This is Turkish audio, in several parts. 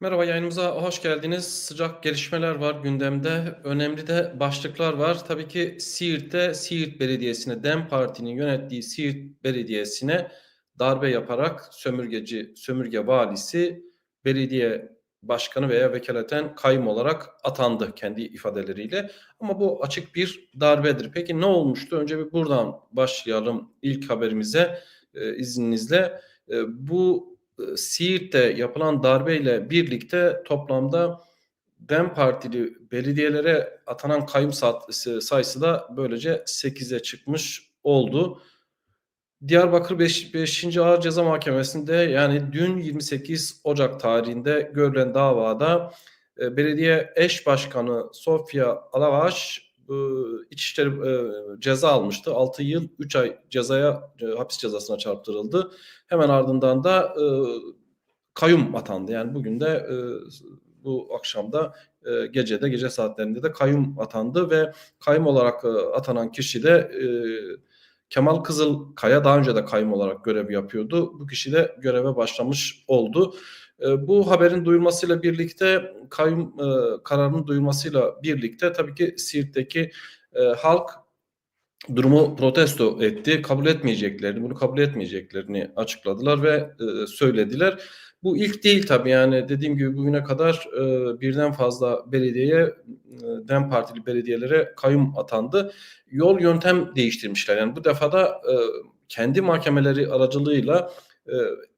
Merhaba, yayınımıza hoş geldiniz. Sıcak gelişmeler var gündemde. Önemli de başlıklar var. Tabii ki Siirt'te Siirt Belediyesi'ne, DEM Parti'nin yönettiği Siirt Belediyesi'ne darbe yaparak sömürgeci, sömürge valisi belediye başkanı veya vekaleten kayyum olarak atandı kendi ifadeleriyle. Ama bu açık bir darbedir. Peki ne olmuştu? Önce bir buradan başlayalım ilk haberimize e, izninizle. E, bu Siirt'te yapılan darbeyle birlikte toplamda DEM Partili belediyelere atanan kayyum sayısı da böylece 8'e çıkmış oldu. Diyarbakır 5. 5. Ağır Ceza Mahkemesi'nde yani dün 28 Ocak tarihinde görülen davada e, belediye eş başkanı Sofya Alavaş e, İçişleri e, ceza almıştı. 6 yıl 3 ay cezaya e, hapis cezasına çarptırıldı. Hemen ardından da e, kayyum atandı. Yani bugün de e, bu akşamda e, gecede gece saatlerinde de kayyum atandı ve kayyum olarak e, atanan kişi de e, Kemal Kızılkaya daha önce de kayyum olarak görev yapıyordu. Bu kişi de göreve başlamış oldu. E, bu haberin duyulmasıyla birlikte kayyum e, kararının duyulmasıyla birlikte tabii ki Siirt'teki e, halk durumu protesto etti. Kabul etmeyeceklerini, bunu kabul etmeyeceklerini açıkladılar ve e, söylediler. Bu ilk değil tabii yani dediğim gibi bugüne kadar e, birden fazla belediyeye, e, DEM Partili belediyelere kayyum atandı. Yol yöntem değiştirmişler. Yani bu defa da e, kendi mahkemeleri aracılığıyla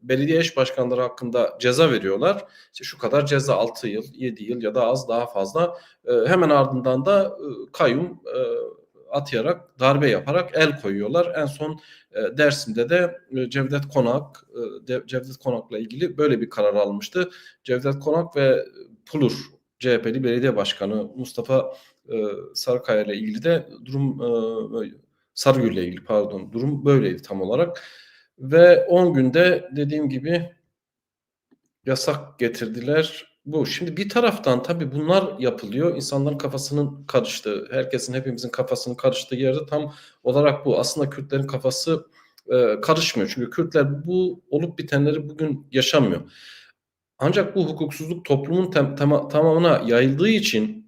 belediye eş başkanları hakkında ceza veriyorlar. İşte şu kadar ceza 6 yıl, 7 yıl ya da az daha fazla. E, hemen ardından da e, kayyum e, atayarak, darbe yaparak el koyuyorlar. En son e, Dersim'de de e, Cevdet Konak, e, Cevdet Konak'la ilgili böyle bir karar almıştı. Cevdet Konak ve Pulur CHP'li belediye başkanı Mustafa e, Sarıkaya ile ilgili de durum e, Sarıgül ile ilgili pardon durum böyleydi tam olarak. Ve 10 günde dediğim gibi yasak getirdiler bu. Şimdi bir taraftan tabii bunlar yapılıyor. İnsanların kafasının karıştığı, herkesin hepimizin kafasının karıştığı yerde tam olarak bu. Aslında Kürtlerin kafası e, karışmıyor. Çünkü Kürtler bu olup bitenleri bugün yaşamıyor. Ancak bu hukuksuzluk toplumun tem, tam, tamamına yayıldığı için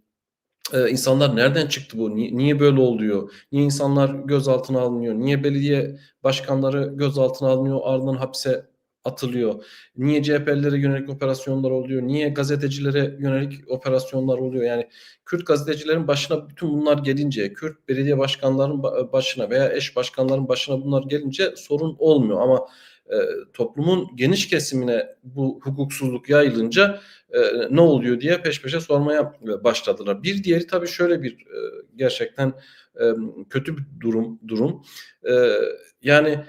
e, insanlar nereden çıktı bu? Niye, niye böyle oluyor? Niye insanlar gözaltına alınıyor? Niye belediye başkanları gözaltına alınıyor, ardından hapse atılıyor? Niye CHP'lilere yönelik operasyonlar oluyor? Niye gazetecilere yönelik operasyonlar oluyor? Yani Kürt gazetecilerin başına bütün bunlar gelince, Kürt belediye başkanlarının başına veya eş başkanların başına bunlar gelince sorun olmuyor ama e, toplumun geniş kesimine bu hukuksuzluk yayılınca e, ne oluyor diye peş peşe sormaya başladılar. Bir diğeri tabii şöyle bir e, gerçekten e, kötü bir durum durum. E, yani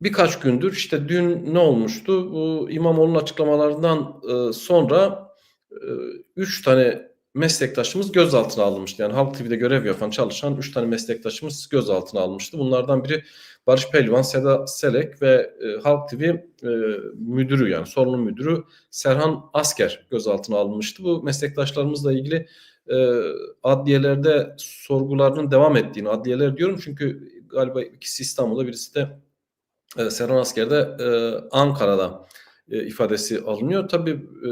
birkaç gündür işte dün ne olmuştu? Bu İmamoğlu'nun açıklamalarından e, sonra e, üç tane meslektaşımız gözaltına alınmıştı. Yani Halk TV'de görev yapan çalışan üç tane meslektaşımız gözaltına almıştı. Bunlardan biri Barış Pehlivan, Seda Selek ve e, Halk TV e, müdürü yani sorumlu müdürü Serhan Asker gözaltına alınmıştı. Bu meslektaşlarımızla ilgili e, adliyelerde sorgularının devam ettiğini, adliyeler diyorum çünkü galiba ikisi İstanbul'da birisi de e, Serhan Asker'de e, Ankara'da e, ifadesi alınıyor. Tabii e,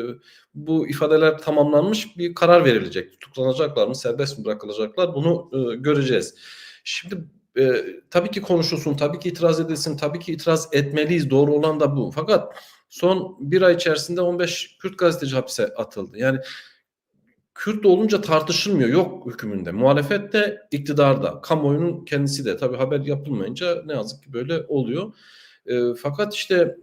bu ifadeler tamamlanmış bir karar verilecek. Tutuklanacaklar mı, serbest mi bırakılacaklar bunu e, göreceğiz. Şimdi tabii ki konuşulsun, tabii ki itiraz edilsin, tabii ki itiraz etmeliyiz. Doğru olan da bu. Fakat son bir ay içerisinde 15 Kürt gazeteci hapse atıldı. Yani Kürt olunca tartışılmıyor. Yok hükümünde. Muhalefet de iktidarda. Kamuoyunun kendisi de. Tabii haber yapılmayınca ne yazık ki böyle oluyor. E, fakat işte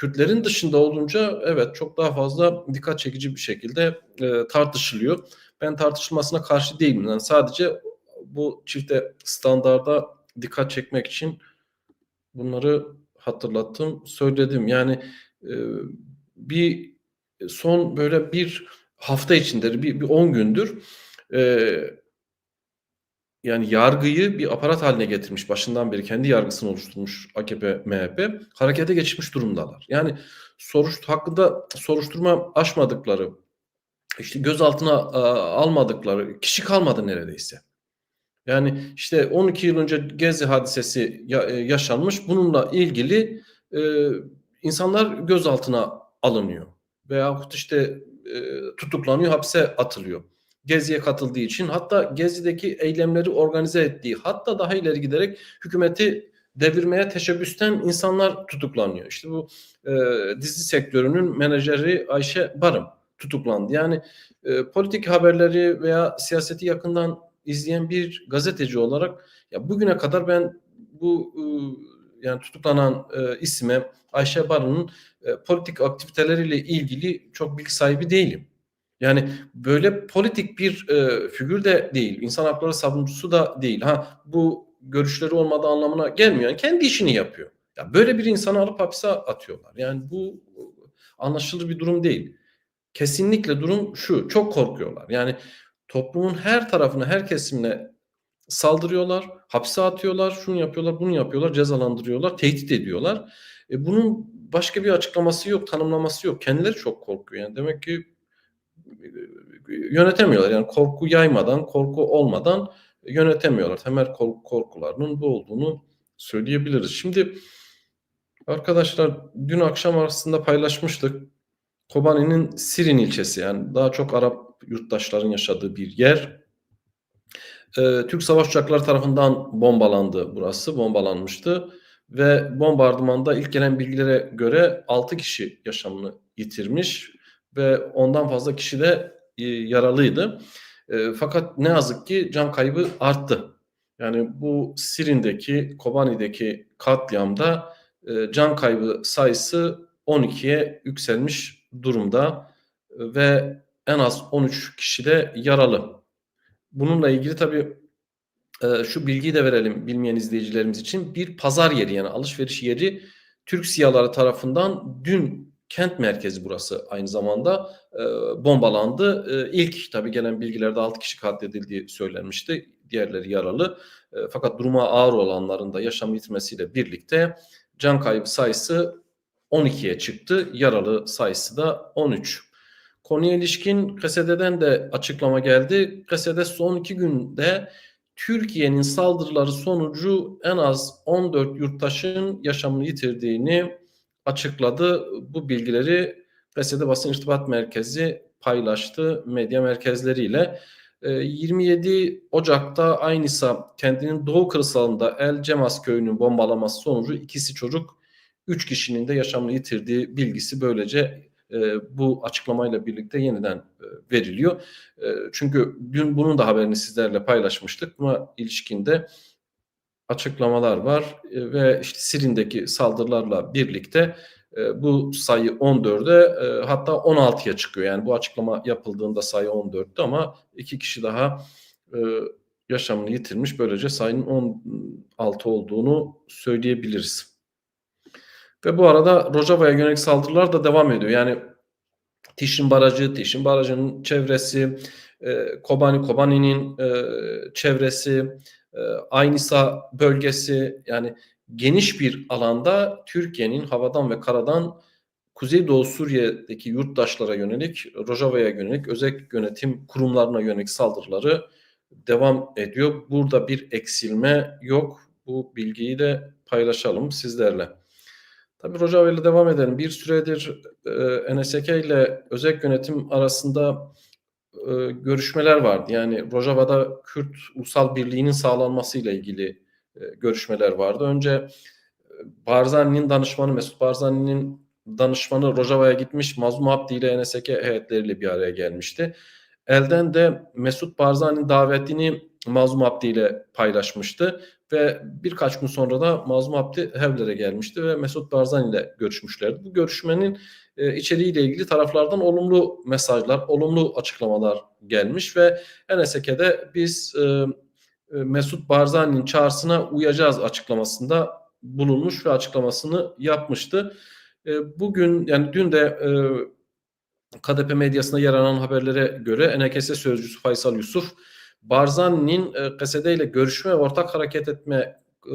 Kürtlerin dışında olunca evet çok daha fazla dikkat çekici bir şekilde e, tartışılıyor. Ben tartışılmasına karşı değilim. Yani sadece bu çifte standarda dikkat çekmek için bunları hatırlattım, söyledim. Yani e, bir son böyle bir hafta içinde bir, bir 10 gündür e, yani yargıyı bir aparat haline getirmiş başından beri kendi yargısını oluşturmuş AKP MHP harekete geçmiş durumdalar. Yani soruş hakkında soruşturma açmadıkları işte gözaltına almadıkları kişi kalmadı neredeyse. Yani işte 12 yıl önce Gezi hadisesi e, yaşanmış. Bununla ilgili e, insanlar gözaltına alınıyor. veyahut işte e, tutuklanıyor, hapse atılıyor. Gezi'ye katıldığı için hatta Gezi'deki eylemleri organize ettiği hatta daha ileri giderek hükümeti devirmeye teşebbüsten insanlar tutuklanıyor. İşte bu e, dizi sektörünün menajeri Ayşe Barım tutuklandı. Yani e, politik haberleri veya siyaseti yakından izleyen bir gazeteci olarak ya bugüne kadar ben bu e, yani tutuklanan e, isme Ayşe Barım'ın e, politik aktiviteleriyle ilgili çok bilgi sahibi değilim. Yani böyle politik bir e, figür de değil. İnsan hakları savunucusu da değil. Ha bu görüşleri olmadığı anlamına gelmiyor. Yani kendi işini yapıyor. Ya böyle bir insanı alıp hapse atıyorlar. Yani bu anlaşılır bir durum değil. Kesinlikle durum şu. Çok korkuyorlar. Yani toplumun her tarafına, her kesimine saldırıyorlar, hapse atıyorlar, şunu yapıyorlar, bunu yapıyorlar, cezalandırıyorlar, tehdit ediyorlar. E bunun başka bir açıklaması yok, tanımlaması yok. Kendileri çok korkuyor. Yani demek ki yönetemiyorlar. Yani korku yaymadan, korku olmadan yönetemiyorlar. Temel korkularının bu olduğunu söyleyebiliriz. Şimdi arkadaşlar dün akşam arasında paylaşmıştık. Kobani'nin Sirin ilçesi yani daha çok Arap yurttaşların yaşadığı bir yer. Ee, Türk savaş uçakları tarafından bombalandı burası, bombalanmıştı. Ve bombardımanda ilk gelen bilgilere göre 6 kişi yaşamını yitirmiş ve ondan fazla kişi de e, yaralıydı. E, fakat ne yazık ki can kaybı arttı. Yani bu Sirin'deki, Kobani'deki katliamda e, can kaybı sayısı 12'ye yükselmiş durumda ve en az 13 kişi de yaralı. Bununla ilgili tabii şu bilgiyi de verelim bilmeyen izleyicilerimiz için. Bir pazar yeri yani alışveriş yeri Türk siyaları tarafından dün kent merkezi burası aynı zamanda e, bombalandı. E, ilk tabii gelen bilgilerde 6 kişi katledildiği söylenmişti. Diğerleri yaralı. E, fakat duruma ağır olanların da yaşam yitirmesiyle birlikte can kaybı sayısı 12'ye çıktı. Yaralı sayısı da 13. Konuya ilişkin KSD'den de açıklama geldi. KSD son iki günde Türkiye'nin saldırıları sonucu en az 14 yurttaşın yaşamını yitirdiğini açıkladı. Bu bilgileri PSD Basın İrtibat Merkezi paylaştı medya merkezleriyle. 27 ee, Ocak'ta Aynisa kendinin doğu kırsalında El Cemas köyünün bombalaması sonucu ikisi çocuk 3 kişinin de yaşamını yitirdiği bilgisi böylece e, bu açıklamayla birlikte yeniden e, veriliyor. E, çünkü dün bunun da haberini sizlerle paylaşmıştık. Buna ilişkinde açıklamalar var e, ve işte Sirin'deki saldırılarla birlikte e, bu sayı 14'e e, hatta 16'ya çıkıyor. Yani bu açıklama yapıldığında sayı 14'tü ama iki kişi daha yaşamını yitirmiş. Böylece sayının 16 olduğunu söyleyebiliriz. Ve bu arada Rojava'ya yönelik saldırılar da devam ediyor. Yani Tişin Barajı, Tişin Barajı'nın çevresi, Kobani, Kobani'nin çevresi, Aynisa bölgesi yani geniş bir alanda Türkiye'nin havadan ve karadan Kuzeydoğu Suriye'deki yurttaşlara yönelik, Rojava'ya yönelik, özel yönetim kurumlarına yönelik saldırıları devam ediyor. Burada bir eksilme yok. Bu bilgiyi de paylaşalım sizlerle. Tabii Rojava ile devam edelim. Bir süredir e, NSK ile özel yönetim arasında e, görüşmeler vardı. Yani Rojava'da Kürt Ulusal Birliği'nin sağlanması ile ilgili e, görüşmeler vardı. Önce e, Barzani'nin danışmanı Mesut Barzani'nin danışmanı Rojava'ya gitmiş. Mazlum Abdi ile NSK heyetleriyle bir araya gelmişti. Elden de Mesut Barzani'nin davetini Mazlum Abdi ile paylaşmıştı ve birkaç gün sonra da Mazlum Abdi Hevler'e gelmişti ve Mesut Barzani ile görüşmüşlerdi. Bu görüşmenin e, içeriğiyle ilgili taraflardan olumlu mesajlar, olumlu açıklamalar gelmiş ve NSK'de biz e, e, Mesut Barzani'nin çağrısına uyacağız açıklamasında bulunmuş ve açıklamasını yapmıştı. E, bugün yani dün de e, KDP medyasında yer alan haberlere göre NKS sözcüsü Faysal Yusuf Barzani'nin e, KSD ile görüşme ve ortak hareket etme e,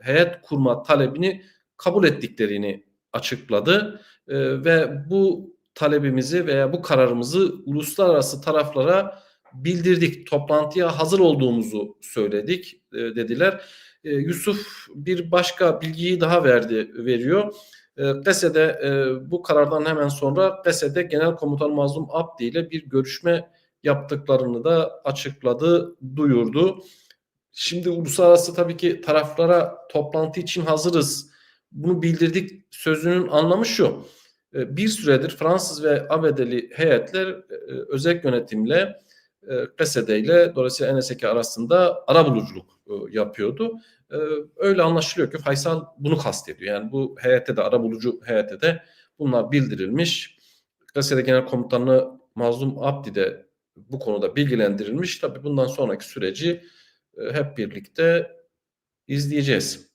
heyet kurma talebini kabul ettiklerini açıkladı e, ve bu talebimizi veya bu kararımızı uluslararası taraflara bildirdik. Toplantıya hazır olduğumuzu söyledik e, dediler. E, Yusuf bir başka bilgiyi daha verdi veriyor. E, Gazze'de e, bu karardan hemen sonra Gazze'de Genel Komutan Mazlum Abdi ile bir görüşme yaptıklarını da açıkladı, duyurdu. Şimdi uluslararası tabii ki taraflara toplantı için hazırız. Bunu bildirdik sözünün anlamı şu. E, bir süredir Fransız ve ABD'li heyetler e, özel yönetimle e, PSD ile dolayısıyla NSK arasında arabuluculuk yapıyordu. Öyle anlaşılıyor ki Faysal bunu kastediyor. Yani bu heyete de arabulucu heyete de bunlar bildirilmiş. PSD Genel Komutanı Mazlum Abdi de bu konuda bilgilendirilmiş. Tabii bundan sonraki süreci e, hep birlikte izleyeceğiz.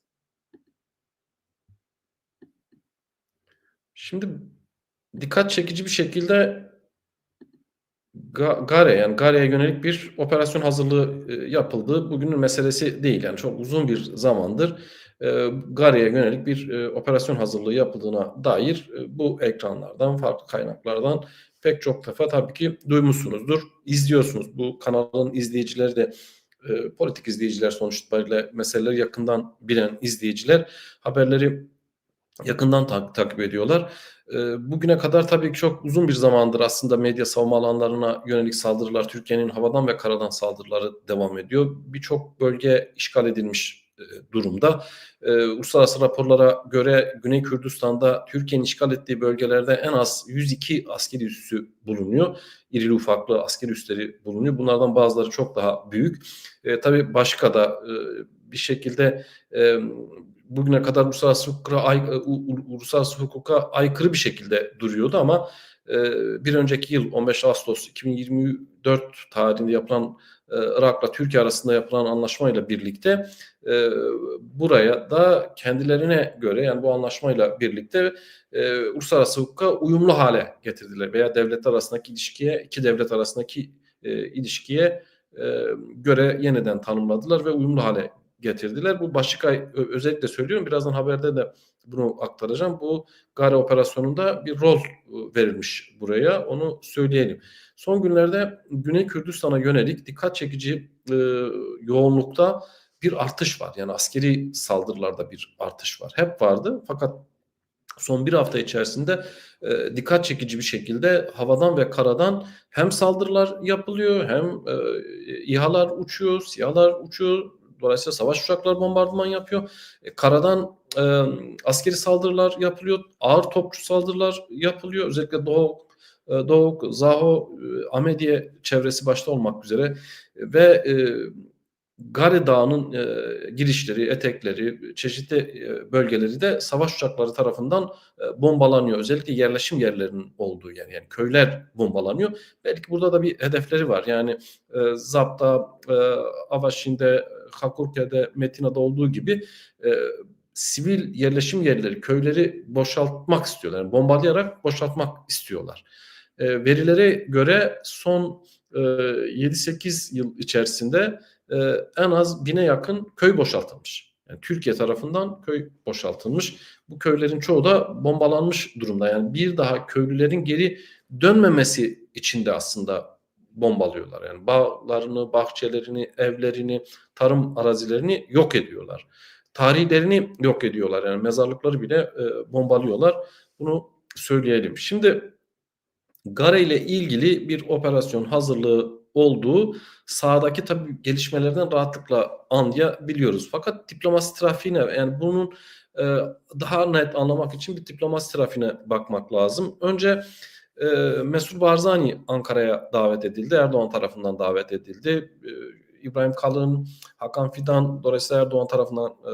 Şimdi dikkat çekici bir şekilde Gare yani Gare'ye yönelik bir operasyon hazırlığı e, yapıldı. Bugünün meselesi değil yani çok uzun bir zamandır e, Gare'ye yönelik bir operasyon hazırlığı yapıldığına dair bu ekranlardan farklı kaynaklardan pek çok defa tabii ki duymuşsunuzdur, izliyorsunuz. Bu kanalın izleyicileri de politik izleyiciler sonuç itibariyle meseleleri yakından bilen izleyiciler haberleri yakından tak takip ediyorlar. E, bugüne kadar tabii ki çok uzun bir zamandır aslında medya savunma alanlarına yönelik saldırılar, Türkiye'nin havadan ve karadan saldırıları devam ediyor. Birçok bölge işgal edilmiş e, durumda. E, uluslararası raporlara göre Güney Kürdistan'da Türkiye'nin işgal ettiği bölgelerde en az 102 askeri üssü bulunuyor. İrili ufaklı askeri üsleri bulunuyor. Bunlardan bazıları çok daha büyük. E, tabii başka da e, bir şekilde e, bugüne kadar uluslararası hukuka, ay, e, uluslararası hukuka aykırı bir şekilde duruyordu ama e, bir önceki yıl 15 Ağustos 2024 tarihinde yapılan e, Irak'la Türkiye arasında yapılan anlaşmayla birlikte e, buraya da kendilerine göre yani bu anlaşmayla birlikte e, uluslararası hukuka uyumlu hale getirdiler veya devletler arasındaki ilişkiye iki devlet arasındaki ilişkiye göre yeniden tanımladılar ve uyumlu hale getirdiler. Bu başlık ay özellikle söylüyorum. Birazdan haberde de bunu aktaracağım. Bu Gare operasyonunda bir rol verilmiş buraya. Onu söyleyelim. Son günlerde Güney Kürdistan'a yönelik dikkat çekici e, yoğunlukta bir artış var. Yani askeri saldırılarda bir artış var. Hep vardı fakat son bir hafta içerisinde e, dikkat çekici bir şekilde havadan ve karadan hem saldırılar yapılıyor hem e, İHA'lar uçuyor, SİHA'lar uçuyor, Dolayısıyla savaş uçakları bombardıman yapıyor. E, karadan e, askeri saldırılar yapılıyor. Ağır topçu saldırılar yapılıyor. Özellikle Doğu e, Doğu, Zaho, e, Amediye çevresi başta olmak üzere ve e, Gare Dağı'nın e, girişleri, etekleri, çeşitli e, bölgeleri de savaş uçakları tarafından e, bombalanıyor. Özellikle yerleşim yerlerinin olduğu yer yani köyler bombalanıyor. Belki burada da bir hedefleri var. Yani e, Zap'ta, e, Avaşin'de, Hakurke'de, Metina'da olduğu gibi e, sivil yerleşim yerleri, köyleri boşaltmak istiyorlar. Yani bombalayarak boşaltmak istiyorlar. E, verilere göre son e, 7-8 yıl içerisinde e, en az bine yakın köy boşaltılmış. Yani Türkiye tarafından köy boşaltılmış. Bu köylerin çoğu da bombalanmış durumda. Yani bir daha köylülerin geri dönmemesi için de aslında bombalıyorlar. Yani bağlarını, bahçelerini, evlerini, tarım arazilerini yok ediyorlar. Tarihlerini yok ediyorlar. Yani mezarlıkları bile e, bombalıyorlar. Bunu söyleyelim. Şimdi Gare ile ilgili bir operasyon hazırlığı olduğu sahadaki tabii gelişmelerden rahatlıkla anlayabiliyoruz. Fakat diplomasi trafiğine yani bunun e, daha net anlamak için bir diplomasi trafiğine bakmak lazım. Önce e, Mesut Barzani Ankara'ya davet edildi. Erdoğan tarafından davet edildi. E, İbrahim Kalın, Hakan Fidan, dolayısıyla Erdoğan tarafından e,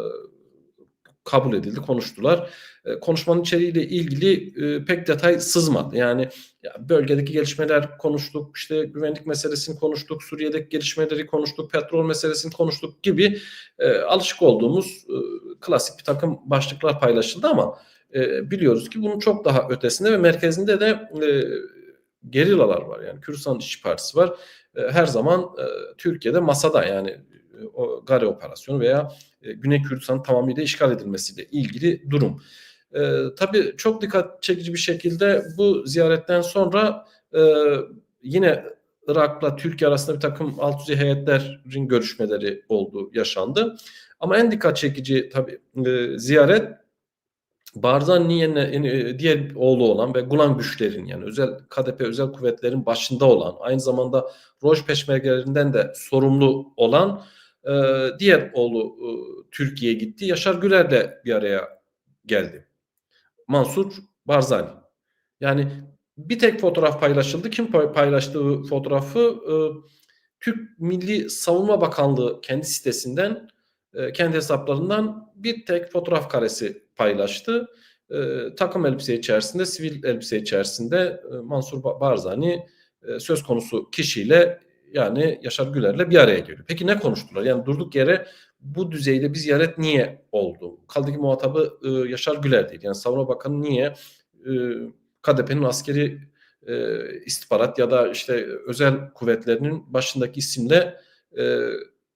kabul edildi, konuştular. E, konuşmanın içeriğiyle ilgili e, pek detay sızmadı. Yani ya, bölgedeki gelişmeler konuştuk, işte güvenlik meselesini konuştuk, Suriye'deki gelişmeleri konuştuk, petrol meselesini konuştuk gibi e, alışık olduğumuz klasik bir takım başlıklar paylaşıldı ama biliyoruz ki bunun çok daha ötesinde ve merkezinde de e, var. Yani Kürdistan İşçi Partisi var. Her zaman Türkiye'de masada yani o Gare operasyonu veya Güney Kürdistan tamamıyla işgal edilmesiyle ilgili durum. E, tabii çok dikkat çekici bir şekilde bu ziyaretten sonra e, yine Irak'la Türkiye arasında bir takım alt düzey heyetlerin görüşmeleri oldu, yaşandı. Ama en dikkat çekici tabii e, ziyaret Barzani'nin yani, diğer oğlu olan ve Gulan güçlerin yani özel KDP özel kuvvetlerin başında olan aynı zamanda Roj peşmergelerinden de sorumlu olan e, diğer oğlu e, Türkiye'ye gitti. Yaşar Güler'le bir araya geldi. Mansur Barzani. Yani bir tek fotoğraf paylaşıldı. Kim paylaştı bu fotoğrafı? E, Türk Milli Savunma Bakanlığı kendi sitesinden e, kendi hesaplarından bir tek fotoğraf karesi paylaştı. E, takım elbise içerisinde, sivil elbise içerisinde e, Mansur Barzani e, söz konusu kişiyle yani Yaşar Güler'le bir araya geliyor. Peki ne konuştular? Yani durduk yere bu düzeyde bir ziyaret niye oldu? Kaldı ki muhatabı e, Yaşar Güler değil. Yani Savunma Bakanı niye e, KDP'nin askeri e, istihbarat ya da işte özel kuvvetlerinin başındaki isimle e,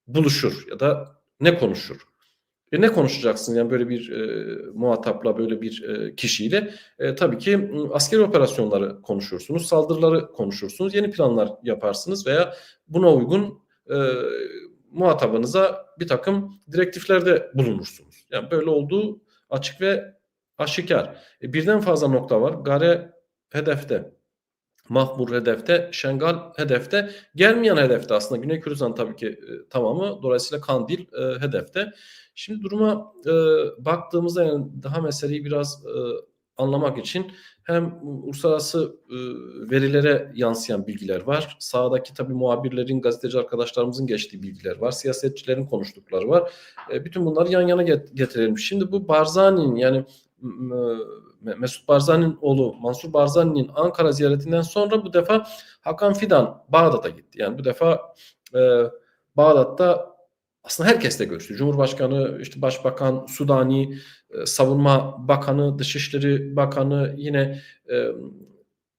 buluşur ya da ne konuşur? E ne konuşacaksın yani böyle bir e, muhatapla böyle bir e, kişiyle? E, tabii ki askeri operasyonları konuşursunuz, saldırıları konuşursunuz, yeni planlar yaparsınız veya buna uygun e, muhatabınıza bir takım direktiflerde bulunursunuz. Yani böyle olduğu açık ve aşikar. E, birden fazla nokta var. Gare hedefte. Mahmur hedefte, Şengal hedefte, gelmeyen hedefte aslında Güney Kürdistan tabii ki e, tamamı dolayısıyla Kandil e, hedefte. Şimdi duruma e, baktığımızda yani daha meseleyi biraz e, anlamak için hem uluslararası e, verilere yansıyan bilgiler var. Sağdaki tabii muhabirlerin, gazeteci arkadaşlarımızın geçtiği bilgiler var. Siyasetçilerin konuştukları var. E, bütün bunları yan yana getirelim. Şimdi bu Barzani'nin yani Mesut Barzani'nin oğlu Mansur Barzani'nin Ankara ziyaretinden sonra bu defa Hakan Fidan Bağdat'a gitti. Yani bu defa e, Bağdat'ta aslında herkesle görüştü. Cumhurbaşkanı, işte Başbakan, Sudani, e, Savunma Bakanı, Dışişleri Bakanı, yine e,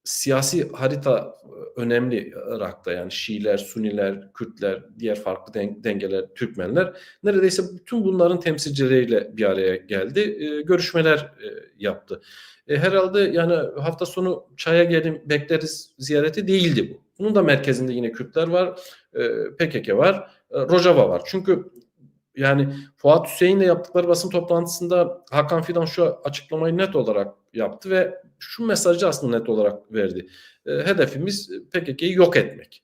siyasi harita e, önemli Irak'ta yani Şiiler, Suniler, Kürtler, diğer farklı dengeler, Türkmenler neredeyse bütün bunların temsilcileriyle bir araya geldi. E, görüşmeler e, yaptı. Herhalde yani hafta sonu çaya gelin bekleriz ziyareti değildi bu. Bunun da merkezinde yine Kürtler var, PKK var, Rojava var. Çünkü yani Fuat Hüseyin'le yaptıkları basın toplantısında Hakan Fidan şu açıklamayı net olarak yaptı ve şu mesajı aslında net olarak verdi. E, hedefimiz PKK'yı yok etmek.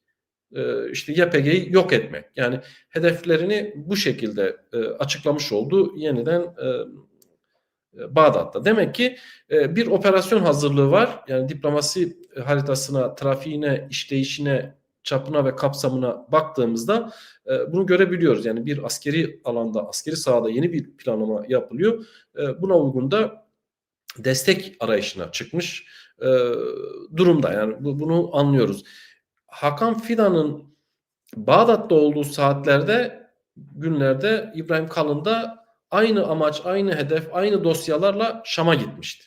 E, işte YPG'yi yok etmek. Yani hedeflerini bu şekilde e, açıklamış oldu yeniden e, e Bağdat'ta. Demek ki e, bir operasyon hazırlığı var. Yani diplomasi haritasına, trafiğine, işleyişine, çapına ve kapsamına baktığımızda e, bunu görebiliyoruz. Yani bir askeri alanda, askeri sahada yeni bir planlama yapılıyor. E, buna uygun da destek arayışına çıkmış e, durumda. Yani bu, bunu anlıyoruz. Hakan Fidan'ın Bağdat'ta olduğu saatlerde, günlerde İbrahim Kalın da aynı amaç, aynı hedef, aynı dosyalarla Şam'a gitmişti.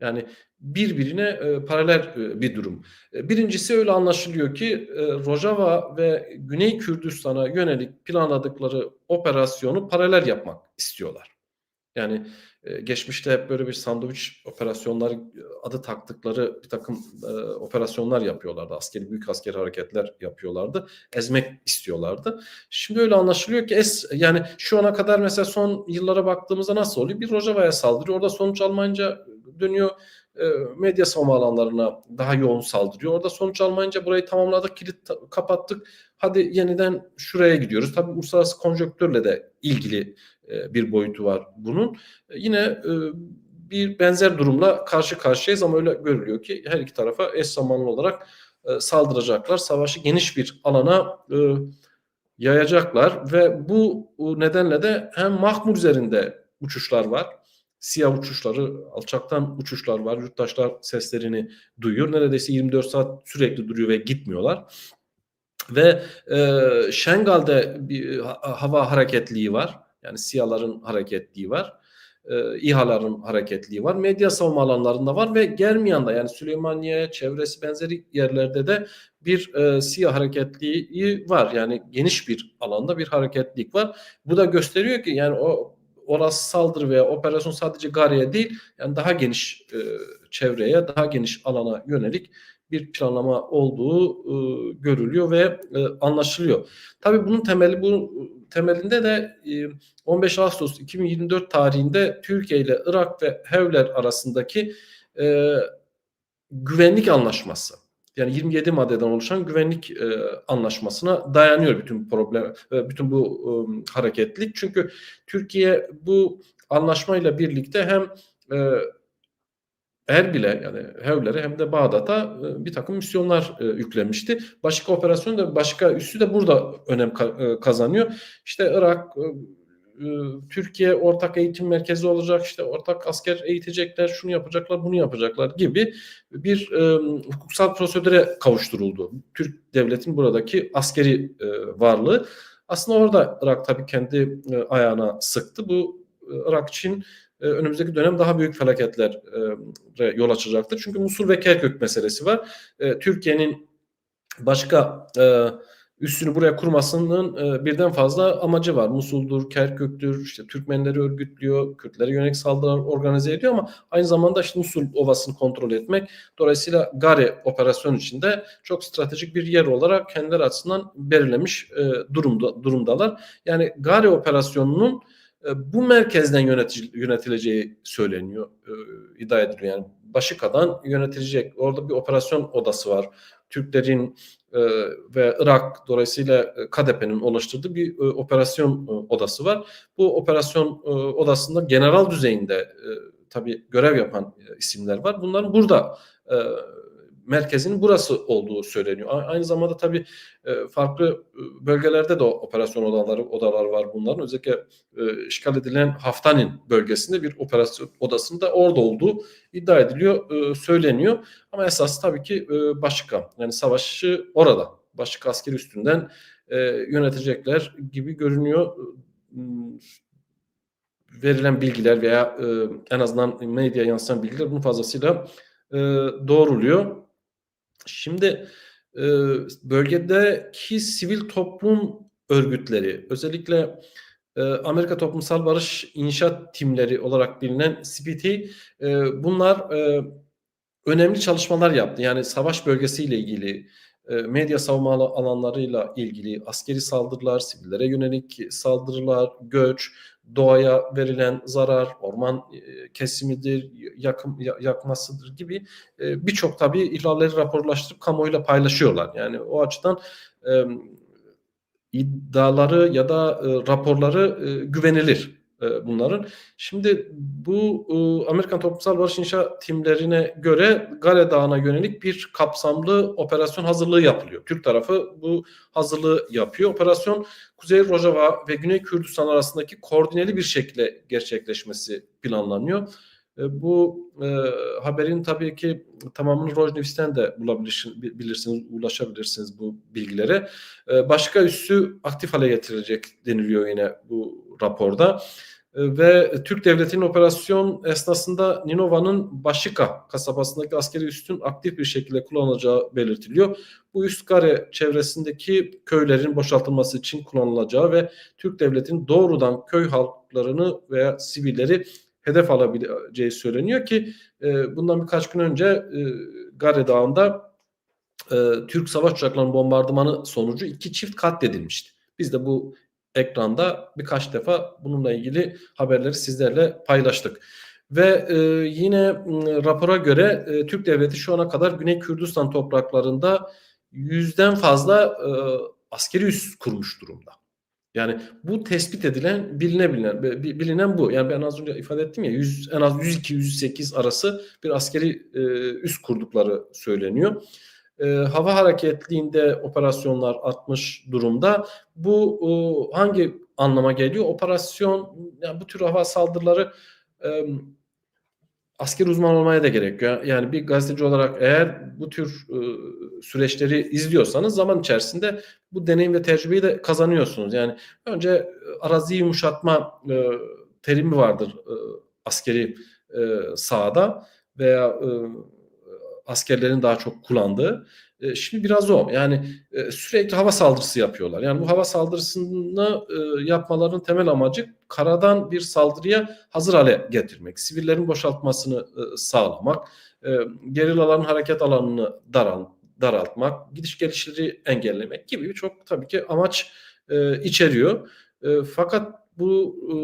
Yani birbirine e, paralel e, bir durum. E, birincisi öyle anlaşılıyor ki Rojava ve Güney Kürdistan'a yönelik planladıkları operasyonu paralel yapmak istiyorlar. Yani geçmişte hep böyle bir sandviç operasyonları adı taktıkları bir takım operasyonlar yapıyorlardı. Askeri büyük askeri hareketler yapıyorlardı. Ezmek istiyorlardı. Şimdi öyle anlaşılıyor ki es yani şu ana kadar mesela son yıllara baktığımızda nasıl oluyor? Bir Rojava'ya saldırıyor. Orada sonuç almayınca dönüyor medya savunma alanlarına daha yoğun saldırıyor. Orada sonuç almayınca burayı tamamladık, kilit kapattık. Hadi yeniden şuraya gidiyoruz. Tabii uluslararası konjonktürle de ilgili e, bir boyutu var bunun. E, yine bir benzer durumla karşı karşıyayız ama öyle görülüyor ki her iki tarafa eş zamanlı olarak saldıracaklar. Savaşı geniş bir alana yayacaklar ve bu nedenle de hem Mahmur üzerinde uçuşlar var siyah uçuşları, alçaktan uçuşlar var. Yurttaşlar seslerini duyuyor. Neredeyse 24 saat sürekli duruyor ve gitmiyorlar. Ve e, Şengal'de bir hava hareketliği var. Yani siyahların hareketliği var. E, İHA'ların hareketliği var. Medya savunma alanlarında var ve Germiyan'da yani Süleymaniye çevresi benzeri yerlerde de bir e, siyah hareketliği var. Yani geniş bir alanda bir hareketlilik var. Bu da gösteriyor ki yani o orası saldırı veya operasyon sadece Gari'ye değil yani daha geniş e, çevreye, daha geniş alana yönelik bir planlama olduğu e, görülüyor ve e, anlaşılıyor. Tabii bunun temeli bu temelinde de e, 15 Ağustos 2024 tarihinde Türkiye ile Irak ve Hevler arasındaki e, güvenlik anlaşması. Yani 27 maddeden oluşan güvenlik e, anlaşmasına dayanıyor bütün problem, e, bütün bu e, hareketlilik. Çünkü Türkiye bu anlaşmayla birlikte hem e, Erbil'e yani Hevler'e hem de Bağdat'a e, bir takım misyonlar e, yüklemişti. Başka operasyon da başka üssü de burada önem e, kazanıyor. İşte Irak, Türkiye ortak eğitim merkezi olacak, işte ortak asker eğitecekler, şunu yapacaklar, bunu yapacaklar gibi bir e, hukuksal prosedüre kavuşturuldu. Türk devletin buradaki askeri e, varlığı. Aslında orada Irak tabii kendi e, ayağına sıktı. Bu e, Irak için e, önümüzdeki dönem daha büyük felaketlere yol açacaktır. Çünkü Musul ve Kerkük meselesi var. E, Türkiye'nin başka e, üssünü buraya kurmasının e, birden fazla amacı var. Musul'dur, Kerkük'tür, işte Türkmenleri örgütlüyor, Kürtlere yönelik saldırılar organize ediyor ama aynı zamanda işte Musul Ovası'nı kontrol etmek. Dolayısıyla Gare operasyon içinde çok stratejik bir yer olarak kendileri açısından belirlemiş e, durumda durumdalar. Yani Gare operasyonunun bu merkezden yönetil, yönetileceği söyleniyor, e, iddia ediliyor. Yani Başıka'dan yönetilecek. Orada bir operasyon odası var. Türklerin e, ve Irak dolayısıyla e, KDP'nin oluşturduğu bir e, operasyon e, odası var. Bu operasyon e, odasında general düzeyinde e, tabii görev yapan e, isimler var. Bunların burada e, merkezinin burası olduğu söyleniyor. Aynı zamanda tabii e, farklı e, bölgelerde de operasyon odaları odalar var bunların. Özellikle e, işgal edilen Haftanin bölgesinde bir operasyon odasında orada olduğu iddia ediliyor, söyleniyor. Ama esas tabii ki Başka. Yani savaşı orada. Başka askeri üstünden yönetecekler gibi görünüyor. E, Verilen bilgiler veya e, en azından medya yansıtan bilgiler bunun fazlasıyla e, doğruluyor. Şimdi e, bölgedeki sivil toplum örgütleri özellikle e, Amerika Toplumsal Barış İnşaat Timleri olarak bilinen CPT e, bunlar e, önemli çalışmalar yaptı. Yani savaş bölgesiyle ilgili, medya savunma ala- alanlarıyla ilgili askeri saldırılar, sivillere yönelik saldırılar, göç, doğaya verilen zarar, orman e, kesimidir, yakım, ya- yakmasıdır gibi e, birçok tabii ihlalleri raporlaştırıp kamuoyuyla paylaşıyorlar. Yani o açıdan e, iddiaları ya da e, raporları e, güvenilir e, bunların. Şimdi bu e, Amerikan Toplumsal Barış İnşa timlerine göre Gale Dağı'na yönelik bir kapsamlı operasyon hazırlığı yapılıyor. Türk tarafı bu hazırlığı yapıyor. Operasyon Kuzey Rojava ve Güney Kürdistan arasındaki koordineli bir şekilde gerçekleşmesi planlanıyor. E, Bu e, haberin tabii ki tamamını Rojnevs'ten de bulabilirsiniz, ulaşabilirsiniz bu bilgilere. E, başka üssü aktif hale getirilecek deniliyor yine bu raporda. E, ve Türk Devleti'nin operasyon esnasında Ninova'nın Başika kasabasındaki askeri üstün aktif bir şekilde kullanılacağı belirtiliyor. Bu üst kare çevresindeki köylerin boşaltılması için kullanılacağı ve Türk Devleti'nin doğrudan köy halklarını veya sivilleri hedef alabileceği söyleniyor ki e, bundan birkaç gün önce e, Gare Dağı'nda e, Türk savaş uçaklarının bombardımanı sonucu iki çift katledilmişti. Biz de bu ekranda birkaç defa bununla ilgili haberleri sizlerle paylaştık. Ve e, yine m, rapora göre e, Türk Devleti şu ana kadar Güney Kürdistan topraklarında yüzden fazla e, askeri üs kurmuş durumda. Yani bu tespit edilen, bilinebilen, bi- bilinen bu. Yani ben az önce ifade ettim ya 100, en az 102-108 arası bir askeri e, üs kurdukları söyleniyor. E, hava hareketliğinde operasyonlar artmış durumda. Bu e, hangi anlama geliyor? Operasyon, yani bu tür hava saldırıları e, asker uzman olmaya da gerek yok. Yani bir gazeteci olarak eğer bu tür e, süreçleri izliyorsanız zaman içerisinde bu deneyim ve tecrübeyi de kazanıyorsunuz. Yani önce e, araziyi yumuşatma e, terimi vardır askeri e, sahada veya askerlerin daha çok kullandığı. E, şimdi biraz o. Yani e, sürekli hava saldırısı yapıyorlar. Yani bu hava saldırısını e, yapmaların temel amacı karadan bir saldırıya hazır hale getirmek. Sivillerin boşaltmasını e, sağlamak. Gerillaların hareket alanını daral, daraltmak. Gidiş gelişleri engellemek gibi birçok tabii ki amaç içeriyor. Fakat bu e,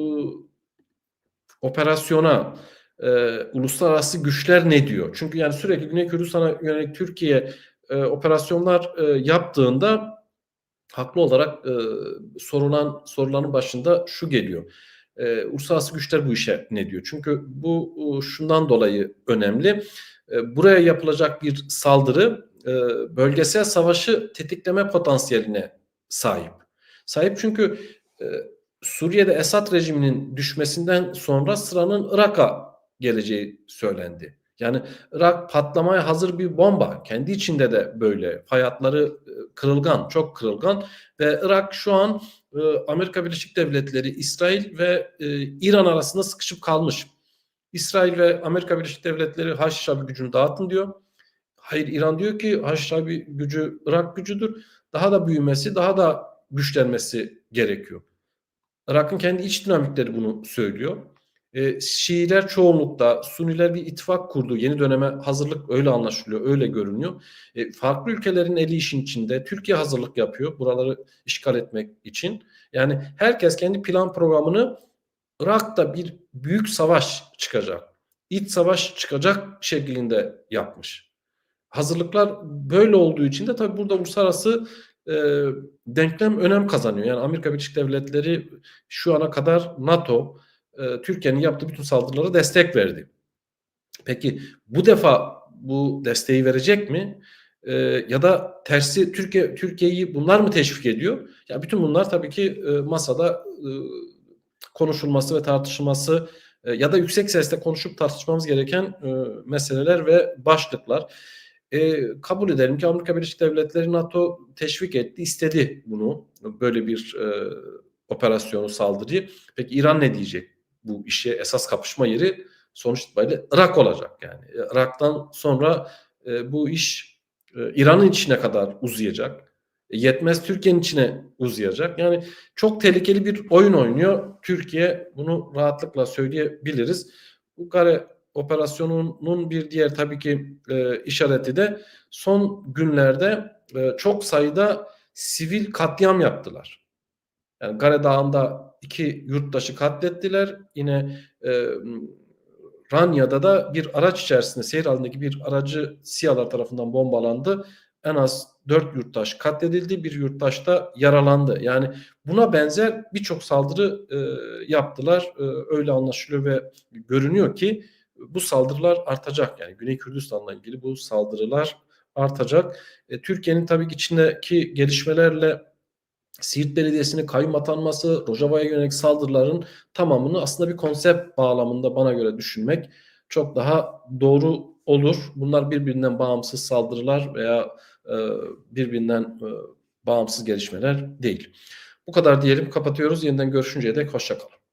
operasyona e, uluslararası güçler ne diyor? Çünkü yani sürekli Güney Kürdistan'a yönelik Türkiye e, operasyonlar e, yaptığında haklı olarak e, sorulan soruların başında şu geliyor. E, uluslararası güçler bu işe ne diyor? Çünkü bu e, şundan dolayı önemli. E, buraya yapılacak bir saldırı e, bölgesel savaşı tetikleme potansiyeline sahip. Sahip çünkü e, Suriye'de Esad rejiminin düşmesinden sonra sıranın Irak'a geleceği söylendi. Yani Irak patlamaya hazır bir bomba. Kendi içinde de böyle. Hayatları e, kırılgan, çok kırılgan. Ve Irak şu an e, Amerika Birleşik Devletleri, İsrail ve e, İran arasında sıkışıp kalmış. İsrail ve Amerika Birleşik Devletleri Haçlı gücünü dağıtın diyor. Hayır İran diyor ki Haçlı gücü Irak gücüdür. Daha da büyümesi, daha da güçlenmesi gerekiyor. Irak'ın kendi iç dinamikleri bunu söylüyor. E, Şiiler çoğunlukta, Suniler bir ittifak kurdu. Yeni döneme hazırlık öyle anlaşılıyor, öyle görünüyor. E, farklı ülkelerin eli işin içinde. Türkiye hazırlık yapıyor buraları işgal etmek için. Yani herkes kendi plan programını Irak'ta bir büyük savaş çıkacak, iç savaş çıkacak şeklinde yapmış. Hazırlıklar böyle olduğu için de tabii burada uluslararası e, denklem önem kazanıyor. Yani Amerika Birleşik Devletleri şu ana kadar NATO, e, Türkiye'nin yaptığı bütün saldırılara destek verdi. Peki bu defa bu desteği verecek mi? E, ya da tersi Türkiye Türkiye'yi bunlar mı teşvik ediyor? Ya bütün bunlar tabii ki e, masada e, konuşulması ve tartışılması e, ya da yüksek sesle konuşup tartışmamız gereken e, meseleler ve başlıklar. E, kabul edelim ki Amerika Birleşik Devletleri NATO teşvik etti, istedi bunu. Böyle bir e, operasyonu, saldırıyı. Peki İran ne diyecek bu işe? Esas kapışma yeri sonuç itibariyle Irak olacak yani. E, Irak'tan sonra e, bu iş e, İran'ın içine kadar uzayacak. E, yetmez Türkiye'nin içine uzayacak. Yani çok tehlikeli bir oyun oynuyor Türkiye. Bunu rahatlıkla söyleyebiliriz. Bu kare operasyonunun bir diğer tabii ki e, işareti de son günlerde e, çok sayıda sivil katliam yaptılar. Yani Gare Dağı'nda iki yurttaşı katlettiler. Yine e, Ranya'da da bir araç içerisinde seyir halindeki bir aracı siyalar tarafından bombalandı. En az dört yurttaş katledildi, bir yurttaş da yaralandı. Yani buna benzer birçok saldırı e, yaptılar. E, öyle anlaşılıyor ve görünüyor ki bu saldırılar artacak. Yani Güney Kürdistan'la ilgili bu saldırılar artacak. E, Türkiye'nin tabii ki içindeki gelişmelerle Siirt Belediyesi'nin kayyum atanması, Rojava'ya yönelik saldırıların tamamını aslında bir konsept bağlamında bana göre düşünmek çok daha doğru olur. Bunlar birbirinden bağımsız saldırılar veya e, birbirinden e, bağımsız gelişmeler değil. Bu kadar diyelim kapatıyoruz. Yeniden görüşünceye dek hoşçakalın.